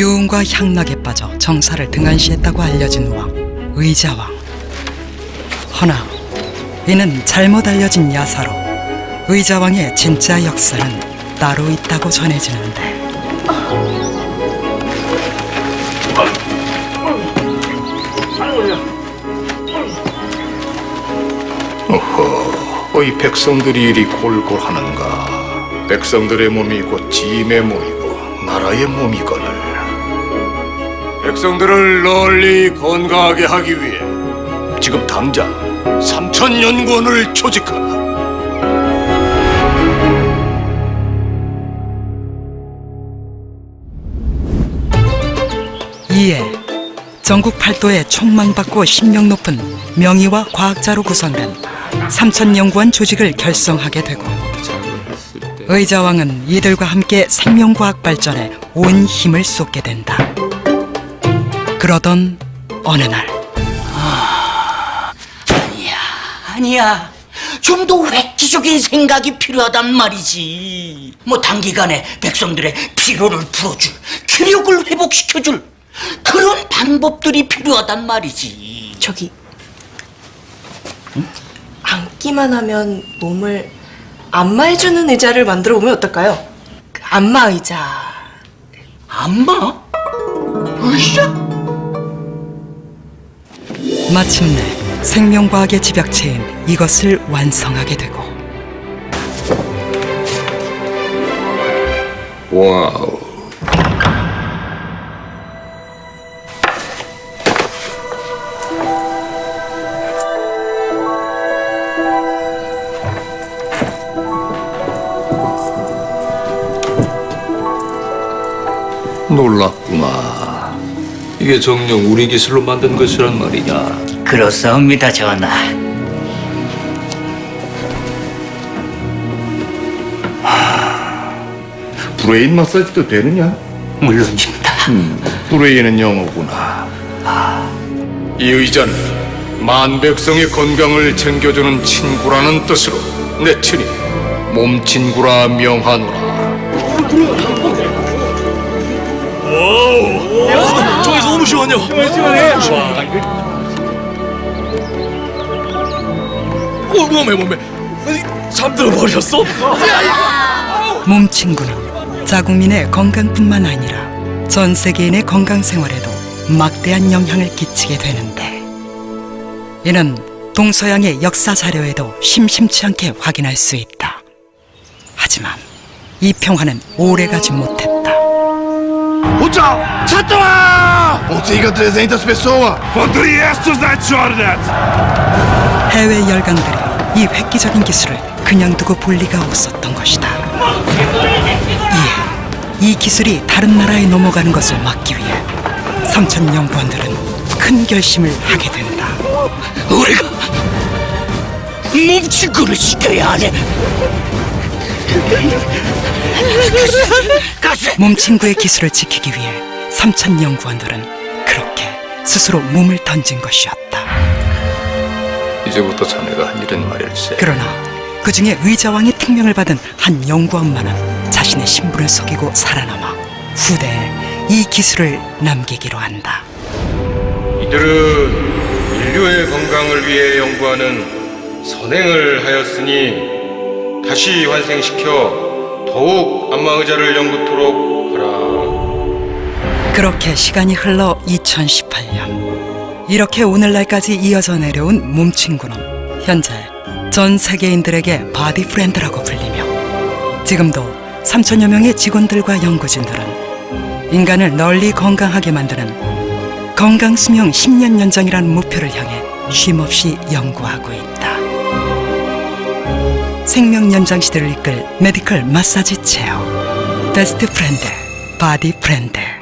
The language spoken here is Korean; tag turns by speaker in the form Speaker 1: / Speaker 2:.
Speaker 1: 유흥과 향락에 빠져 정사를 등한시했다고 알려진 왕 의자왕. 허나 이는 잘못 알려진 야사로 의자왕의 진짜 역사는 따로 있다고 전해지는데
Speaker 2: 어허, 이 백성들이 이리 골골하는가? 백성들의 몸이 곧 짐의 몸이고 나라의 몸이거늘. 백성들을 널리 건강하게 하기 위해 지금 당장 삼천 연구원을 조직하라.
Speaker 1: 이에 전국 팔도에 촉망받고 신명 높은 명의와 과학자로 구성된 삼천연구원 조직을 결성하게 되고 의자왕은 이들과 함께 생명과학 발전에 온 힘을 쏟게 된다. 그러던 어느 날
Speaker 3: 아니야, 아니야. 좀 더 획기적인 생각이 필요하단 말이지. 뭐 단기간에 백성들의 피로를 풀어줄, 기력을 회복시켜줄 그런 방법들이 필요하단 말이지.
Speaker 4: 저기 앉기만 하면 몸을 안마해주는 의자를 만들어 보면 어떨까요? 그 안마 의자.
Speaker 3: 안마? 으쌰?
Speaker 1: 마침내 생명과학의 집약체인 이것을 완성하게 되고
Speaker 2: 와우. 놀랍구나. 이게 정녕 우리 기술로 만든 것이란 말이냐.
Speaker 3: 그렇사옵니다, 전하.
Speaker 2: 브레인 마사지도 되느냐?
Speaker 3: 물론입니다.
Speaker 2: 브레인은 영어구나. 이 의자는 만 백성의 건강을 챙겨주는 친구라는 뜻으로 내 친히 몸 친구라 명하노라.
Speaker 5: 저기서 너무 시원해요. 어, 몸에 몸에 잠들어 버렸어?
Speaker 1: 몸친구는 자국민의 건강뿐만 아니라 전 세계인의 건강 생활에도 막대한 영향을 끼치게 되는데 이는 동서양의 역사 자료에도 심심치 않게 확인할 수 있다. 하지만 이 평화는 오래가지 못했다.
Speaker 6: O ciao! Chattoa! Consiga 300 pessoas! Quanto estes da?
Speaker 1: 해외 열강들이 이 획기적인 기술을 그냥 두고 볼 리가 없었던 것이다. 이에 이 기술이 다른 나라에 넘어가는 것을 막기 위해 삼천 연구원들은 큰 결심을 하게 된다.
Speaker 3: 우리가 몸친구를 시켜야 하네. 가세,
Speaker 1: 몸친구의 기술을 지키기 위해 삼천 연구원들은 그렇게 스스로 몸을 던진 것이었다.
Speaker 2: 이제부터 자네가 할 일은 말일세.
Speaker 1: 그러나 그 중에 의자왕의 특명을 받은 한 연구원만은 자신의 신분을 속이고 살아남아 후대에 이 기술을 남기기로 한다.
Speaker 7: 이들은 인류의 건강을 위해 연구하는 선행을 하였으니 다시 환생시켜 더욱 안마의자를 연구토록 하라.
Speaker 1: 그렇게 시간이 흘러 2018년 이렇게 오늘날까지 이어져 내려온 몸친구는 현재 전 세계인들에게 바디 프렌드라고 불리며 지금도 3천여 명의 직원들과 연구진들은 인간을 널리 건강하게 만드는 건강 수명 10년 연장이라는 목표를 향해 쉼없이 연구하고 있다. 생명 연장 시대를 이끌 메디컬 마사지 체어 베스트 프렌드 바디 프렌드